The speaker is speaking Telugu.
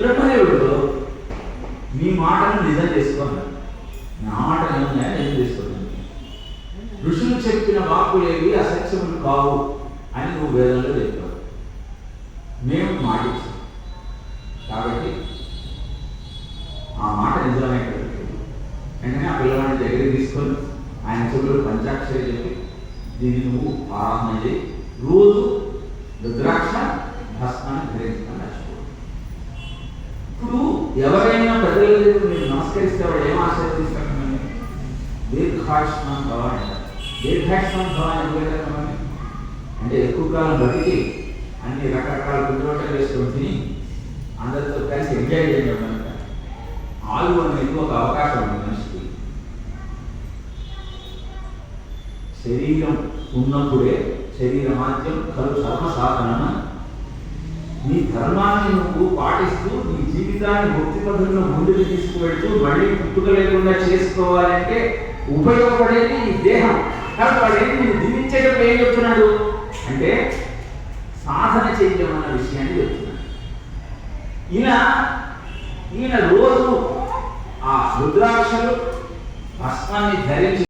బ్రహ్మదేవుడు మీ మాటను నిజం చేసుకోండి. నా మాట ఏముందా నిజం చేసుకోండి ఋషులు చెప్పిన వాక్కులేవి అసత్యములు కావు అని నువ్వు వేదంలో చెప్పావు. మేము మాట కాబట్టి ఆ మాట నిజమైనట్టు వెంటనే ఆ పిల్లవాడిని దగ్గరికి తీసుకొని ఆయన చెవులు పంచాక్షరి చెప్పి దీన్ని నువ్వు ఆరాధన చేయి. రోజు రుద్రాక్ష భస్మాన్ని ధరించుకొని నడుచుకో ఎవరైనా ప్రజల దగ్గర మీరు నమస్కరిస్తే వాడు ఏం ఆశీర్వదిస్తాను మిమ్మల్ని దీర్ఘాయుష్మాన్ భవ అంటారు. దీర్ఘాయుష్మాన్ భవ అని మిమ్మల్ని? అంటే ఎక్కువ కాలం బతికి అన్ని రకరకాల పిండి వేసుకొని తిని అందరితో కలిసి ఎంజాయ్ చేయడం కనుక ఆలు అనేది ఒక అవకాశం ఉంది మనిషికి. శరీరం ఉన్నప్పుడే శరీరమాద్యం కలు ధర్మ సాధన నీ ధర్మాన్ని నువ్వు పాటిస్తూ జీవితాన్ని భక్తి పద్ధతిలో ముందుకు తీసుకువెళ్తూ మళ్ళీ పుట్టుక లేకుండా చేసుకోవాలంటే ఉపయోగపడేది ఈ దేహం. కాబట్టి వాడు ఏంటి నేను దీవించేటప్పుడు ఏం చెప్తున్నాడు? అంటే సాధన చేయడం అన్న విషయాన్ని చెప్తున్నాడు. ఇలా ఈయన రోజు ఆ రుద్రాక్షలు భస్మాన్ని ధరించి